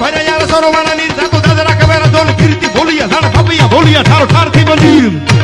ભર્યા યાર સરોવાના નીર ધાકો દાદરા કવેરા દોલ કીર્તિ ભોલિયા સાડા પાપિયા ભોલિયા ઠારો ઠારથી મંદિર